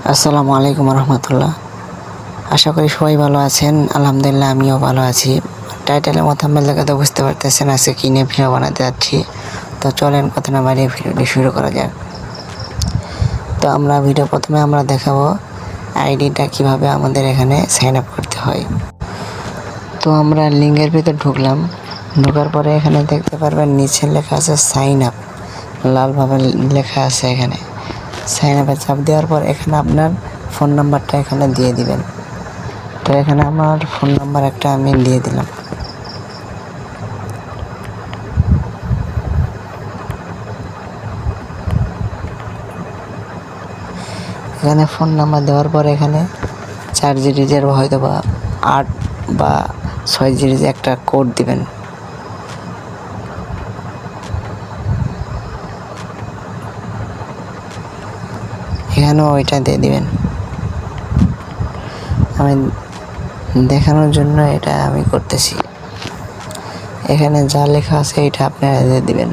আসসালামু আলাইকুম রহমতুল্লাহ। আশা করি সবাই ভালো আছেন। আলহামদুলিল্লাহ আমিও ভালো আছি। টাইটেলের মতো আপনার দেখাতে বুঝতে পারতেছেন আজকে কী নিয়ে ভিডিও বানাতে যাচ্ছি। তো চলেন কথা না বাড়িয়ে ভিডিওটি শুরু করা যাক। তো আমরা ভিডিও প্রথমে আমরা দেখাবো আইডিটা কীভাবে আমাদের এখানে সাইন আপ করতে হয়। তো আমরা লিঙ্কের ভিতর ঢুকলাম। ঢোকার পরে এখানে দেখতে পারবেন নিচে লেখা আছে সাইন আপ লালভাবে লেখা আছে এখানে। সাইন আপে চাপ দেওয়ার পর এখানে আপনার ফোন নাম্বারটা এখানে দিয়ে দিবেন। তো এখানে আমার ফোন নাম্বার একটা আমি দিয়ে দিলাম। এখানে ফোন নাম্বার দেওয়ার পর এখানে চার জিডিজের হয়তো বা আট বা ছয় জিডিজের একটা কোড দিবেন। এখানেও ওইটা দিয়ে দিবেন। আমি দেখানোর জন্য এটা আমি করতেছি। এখানে যা লেখা আছে, এটা আপনারা দিয়ে দিবেন।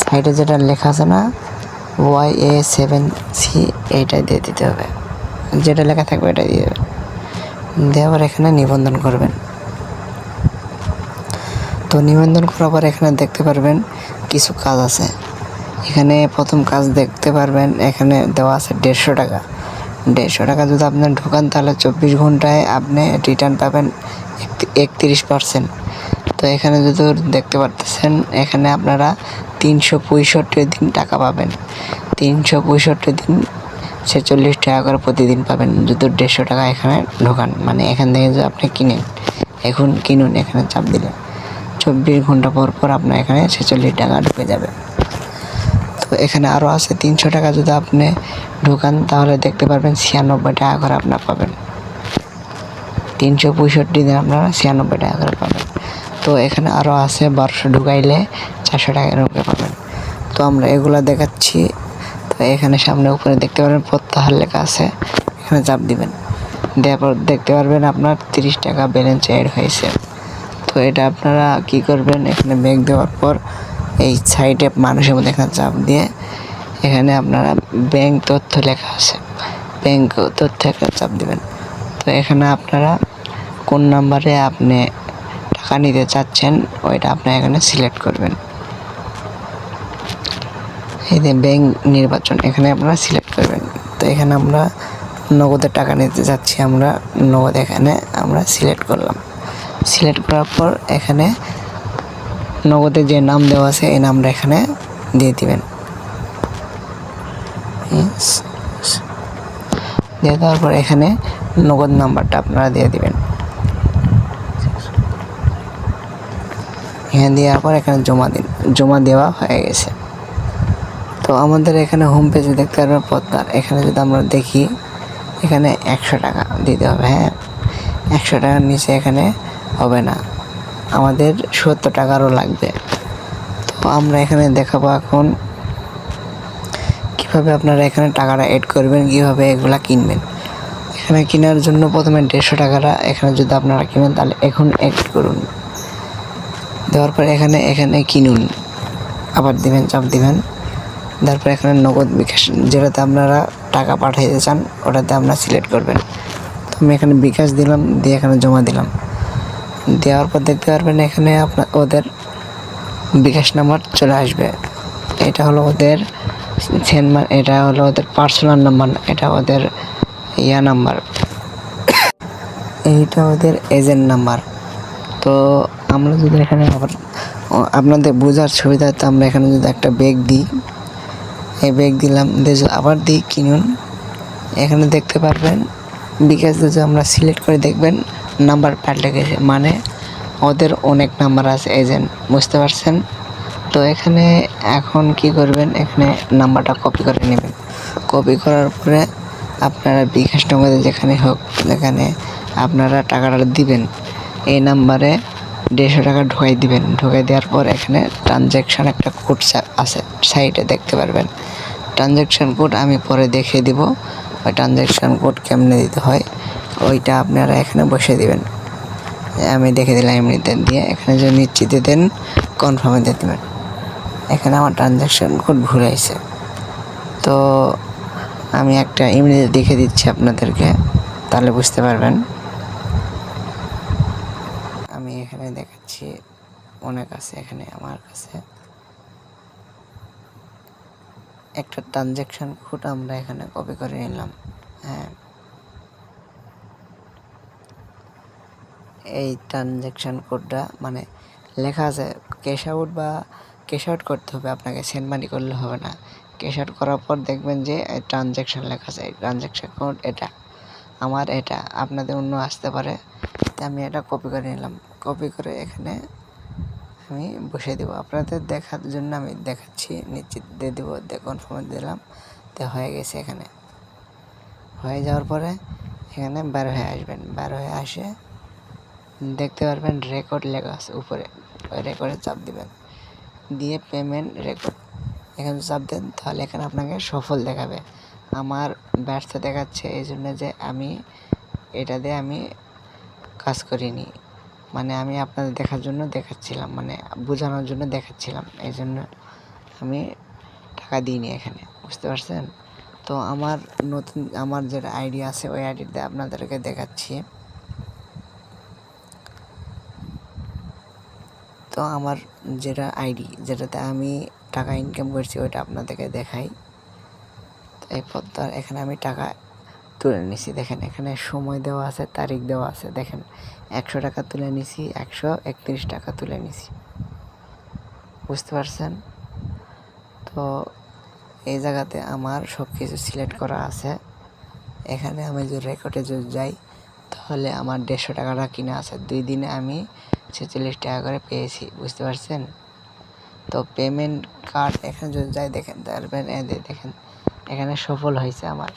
সাইডে যেটা লেখা আছে না ওয়াই এ সেভেন সি এইটা দিয়ে দিতে হবে। যেটা লেখা থাকবে এটা দিয়ে দেবেন। দেওয়ার এখানে নিবন্ধন করবেন। তো নিবন্ধন করার পর এখানে দেখতে পারবেন, কিছু কাজ আছে। এখানে প্রথম কাজ দেখতে পারবেন, এখানে দেওয়া আছে দেড়শো টাকা। দেড়শো টাকা যদি আপনার ঢোকান, তাহলে চব্বিশ ঘন্টায় আপনি রিটার্ন পাবেন একত্রিশ পার্সেন্ট তো এখানে যদি দেখতে পারতেছেন, এখানে আপনারা তিনশো পঁয়ষট্টি দিন টাকা পাবেন। তিনশো পঁয়ষট্টি দিন ছেচল্লিশ টাকা করে প্রতিদিন পাবেন, যদি দেড়শো টাকা এখানে ঢোকান। মানে এখান থেকে যদি আপনি কিনেন, এখন কিনুন, এখানে চাপ দিলে। চব্বিশ ঘণ্টা পর পর আপনার এখানে ছেচল্লিশ টাকা ঢুকে যাবে। এখানে আরও আছে তিনশো টাকা যদি আপনি ঢুকান, তাহলে দেখতে পারবেন ছিয়ানব্বই টাকা করে আপনার পাবেন। তিনশো পঁয়ষট্টি দিন আপনারা ছিয়ানব্বই টাকা করে পাবেন। তো এখানে আরও আছে বারোশো ঢুকাইলে চারশো টাকা ঢুকে পাবেন। তো আমরা এগুলা দেখাচ্ছি। তো এখানে সামনে উপরে দেখতে পারবেন প্রত্যাহার লেখা আছে। এখানে চাপ দিবেন। দেওয়ার পর দেখতে পারবেন আপনার তিরিশ টাকা ব্যালেন্স অ্যাড হয়েছে। তো এটা আপনারা কি করবেন? এখানে ব্যাগ দেওয়ার পর এই সাইডে মানুষের মধ্যে এখানে চাপ দিয়ে এখানে আপনারা ব্যাংক তথ্য লেখা আছে। ব্যাংক তথ্য একটা চাপ দেবেন। তো এখানে আপনারা কোন নাম্বারে আপনি টাকা নিতে চাচ্ছেন, ওইটা আপনি এখানে সিলেক্ট করবেন। এই যে ব্যাংক নির্বাচন, এখানে আপনারা সিলেক্ট করবেন। তো এখানে আমরা নগদের টাকা নিতে যাচ্ছি, আমরা নগদ এখানে আমরা সিলেক্ট করলাম। সিলেক্ট করার পর এখানে নগদে যে নাম দেওয়া আছে, এই নামটা এখানে দিয়ে দিবেন। দিয়ে দেওয়ার পর এখানে নগদ নাম্বারটা আপনারা দিয়ে দিবেন। এখানে দেওয়ার পর এখানে জমা দিন, জমা দেওয়া হয়ে গেছে। তো আমাদের এখানে হোম পেজে দেখতে পারবেন পদ্মার। এখানে যদি আমরা দেখি, এখানে একশো টাকা দিতে হবে হ্যাঁ? একশো টাকার নিচে এখানে হবে না। আমাদের সত্তর টাকারও লাগবে। তো আমরা এখানে দেখাবো এখন কীভাবে আপনারা এখানে টাকাটা এড করবেন, কীভাবে এগুলা কিনবেন। এখানে কেনার জন্য প্রথমে দেড়শো টাকাটা এখানে যদি আপনারা কিনেন, তাহলে এখন এড করুন। দেওয়ার পর এখানে এখানে কিনুন। আবার দিবেন, চাপ দিবেন। তারপর এখানে নগদ বিকাশ, যেটাতে আপনারা টাকা পাঠাইতে চান, ওটাতে আপনারা সিলেক্ট করবেন। তো আমি এখানে বিকাশ দিলাম, দিয়ে এখানে জমা দিলাম। দেওয়ার পর দেখতে পারবেন এখানে আপনার ওদের বিকাশ নাম্বার চলে আসবে। এটা হলো ওদের সেনমার এটা হলো ওদের পার্সোনাল নাম্বার এটা ওদের ইয়া নাম্বার এইটা ওদের এজেন্ট নাম্বার তো আমরা যদি এখানে আবার আপনাদের বোঝার সুবিধার্থে আমরা এখানে যদি একটা ব্যাগ দিই, এই ব্যাগ দিলাম আবার দিই কিনুন, এখানে দেখতে পারবেন, বিকাশ যদি আমরা সিলেক্ট করে দেখবেন নাম্বার পাল্টে গেছে। মানে ওদের অনেক নাম্বার আছে এজেন্ট বুঝতে পারছেন? তো এখানে এখন কি করবেন? এখানে নাম্বারটা কপি করে নেবেন। কপি করার পরে আপনারা বিকাশ নগদে যেখানে হোক, যেখানে আপনারা টাকাটা দিবেন, এই নাম্বারে দেড়শো টাকা ঢুকাই দিবেন। ঢুকাই দেওয়ার পর এখানে ট্রানজ্যাকশান একটা কোড আছে সাইডে দেখতে পারবেন। ট্রানজ্যাকশান কোড আমি পরে দেখিয়ে দিব। ওই ট্রানজ্যাকশান কোড কেমনে দিতে হয়? ওইটা আপনারা এখানে বসে দিবেন। আমি দেখে দিলাম এমনিতে দিয়ে, এখানে যদি নিশ্চিত দেন কনফার্মে দিয়ে দেবেন। এখানে আমার ট্রানজ্যাকশান কোড ভুল হয়েছে। তো আমি একটা ইমেজ লিখে দিচ্ছি আপনাদেরকে, তাহলে বুঝতে পারবেন। আমি এখানে দেখাচ্ছি, অনেক আছে এখানে, আমার কাছে। একটা ট্রানজ্যাকশন কোড আমরা এখানে কপি করে নিলাম। হ্যাঁ। এই ট্রানজ্যাকশন কোডটা মানে লেখা আছে ক্যাশ আউট বা ক্যাশ আউট করতে হবে, আপনাকে সেন্ড মানি করলে হবে না। ক্যাশ আউট করার পর দেখবেন যে ট্রানজ্যাকশন লেখা আছে ট্রানজ্যাকশন কোড এটা, আমার এটা, আপনাদের অন্য আসতে পারে। আমি এটা কপি করে নিলাম। কপি করে এখানে আমি বসে দেবো। আপনাদের দেখার জন্য আমি দেখাচ্ছি, নিশ্চিত দিয়ে দেবো কনফার্ম দিলাম তো হয়ে গেছে এখানে। হয়ে যাওয়ার পরে এখানে বের হয়ে আসবেন। বের হয়ে আসে দেখতে পারবেন রেকর্ড লেখা আছে উপরে। ওই রেকর্ডে চাপ দিবেন। দিয়ে পেমেন্ট রেকর্ড এখানে চাপ দেন, তাহলে এখানে আপনাকে সফল দেখাবে। আমার ব্যর্থ দেখাচ্ছে এই জন্য যে আমি এটা দিয়ে আমি কাজ করিনি। মানে আমি আপনাদের দেখার জন্য দেখাচ্ছিলাম মানে বোঝানোর জন্য দেখাচ্ছিলাম। এই জন্য আমি টাকা দিইনি এখানে, বুঝতে পারছেন? তো আমার নতুন, আমার যেটা আইডিয়া আছে, ওই আইডিতে আপনাদেরকে দেখাচ্ছি। তো আমার যেটা আইডি যেটাতে আমি টাকা ইনকাম করছি, ওইটা আপনাদেরকে দেখাই। এরপর তো এখানে আমি টাকা তুলে নিছি। দেখেন, এখানে সময় দেওয়া আছে, তারিখ দেওয়া আছে। দেখেন, একশো টাকা তুলে নিছি, একশো একত্রিশ টাকা তুলে নিছি। বুঝতে পারছেন? তো এই জায়গাতে আমার সব কিছু সিলেক্ট করা আছে। এখানে আমি যদি রেকর্ডে যদি যাই, তাহলে আমার দেড়শো টাকাটা কিনা আছে। দুই দিনে আমি ছেচল্লিশ টাকা করে পেয়েছি, বুঝতে পারছেন? তো পেমেন্ট কার্ড এখানে যদি যাই দেখেন দেখবেন দেখেন, এখানে সফল হয়েছে আমার।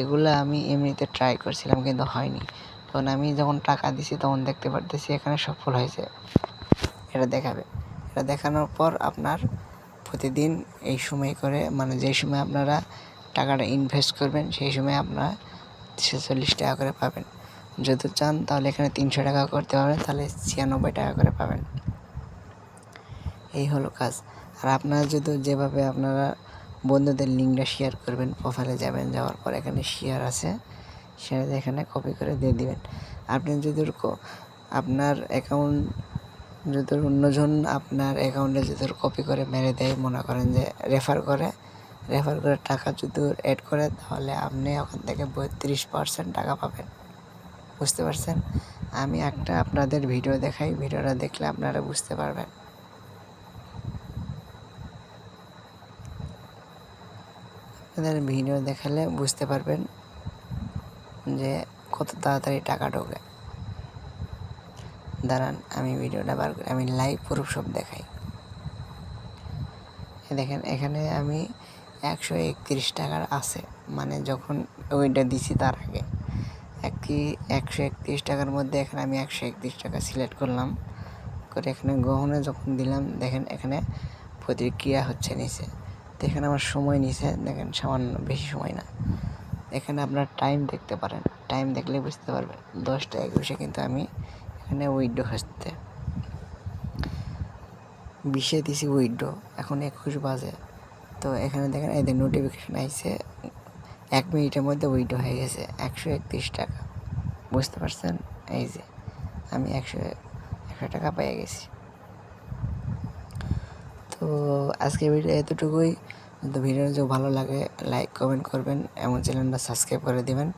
এগুলো আমি এমনিতে ট্রাই করছিলাম কিন্তু হয়নি। তখন আমি যখন টাকা দিছি, তখন দেখতে পারতেছি এখানে সফল হয়েছে। এটা দেখাবে। এটা দেখানোর পর আপনার প্রতিদিন এই সময় করে মানে যে সময় আপনারা টাকাটা ইনভেস্ট করবেন, সেই সময় আপনারা ছেচল্লিশ টাকা করে পাবেন। যদি চান, তাহলে এখানে তিনশো টাকা করতে পারবেন। তাহলে ছিয়ানব্বই টাকা করে পাবেন। এই হলো কাজ। আর আপনারা যদি যেভাবে আপনারা বন্ধুদের লিঙ্কটা শেয়ার করবেন প্রোফাইলে যাবেন, যাওয়ার পর এখানে শেয়ার আছে। সেটা এখানে কপি করে দিয়ে দিবেন। আপনি যদি আপনার অ্যাকাউন্ট যদি অন্যজন আপনার অ্যাকাউন্টে যদি কপি করে মেরে দেয়, মনে করেন যে রেফার করে রেফার করে টাকা যদি অ্যাড করে, তাহলে আপনি ওখান থেকে বত্রিশ পার্সেন্ট টাকা পাবেন। বুঝতে পারছেন? আমি একটা আপনাদের ভিডিও দেখাই, ভিডিওটা দেখলে আপনারা বুঝতে পারবেন। আপনাদের ভিডিও দেখালে বুঝতে পারবেন যে কত তাড়াতাড়ি টাকা ঢোকে। দাঁড়ান, আমি ভিডিওটা বার করি, আমি লাইভ প্রুফ সব দেখাই। দেখেন, এখানে আমি একশো একত্রিশ টাকার আছে মানে যখন ওইটা দিছি তার আগে। একটি একশো একত্রিশ টাকার মধ্যে এখানে আমি একশো একত্রিশ টাকা সিলেক্ট করলাম। করে এখানে গ্রহণে যখন দিলাম, দেখেন এখানে প্রতিক্রিয়া হচ্ছে নিচে। তো এখানে আমার সময় নিছে দেখেন সামান্য বেশি সময় না। এখানে আপনার টাইম দেখতে পারেন। টাইম দেখলে বুঝতে পারবেন, দশটা একুশে কিন্তু আমি এখানে উইডো হচ্ছে বিশে দিছি উইডো এখন একুশ বাজে। তো এখানে দেখেন এদের নোটিফিকেশান আইছে এক মিনিটের মধ্যে উইডো হয়ে গেছে, একশো একত্রিশ টাকা। বুঝতে পারছেন? এই যে, আমি একশো একশো টাকা পেয়ে গেছি। তো আজকের ভিডিও এতটুকুই। তো ভিডিও যদি ভালো লাগে লাইক কমেন্ট করবেন। এবং চ্যানেলটা সাবস্ক্রাইব করে দেবেন।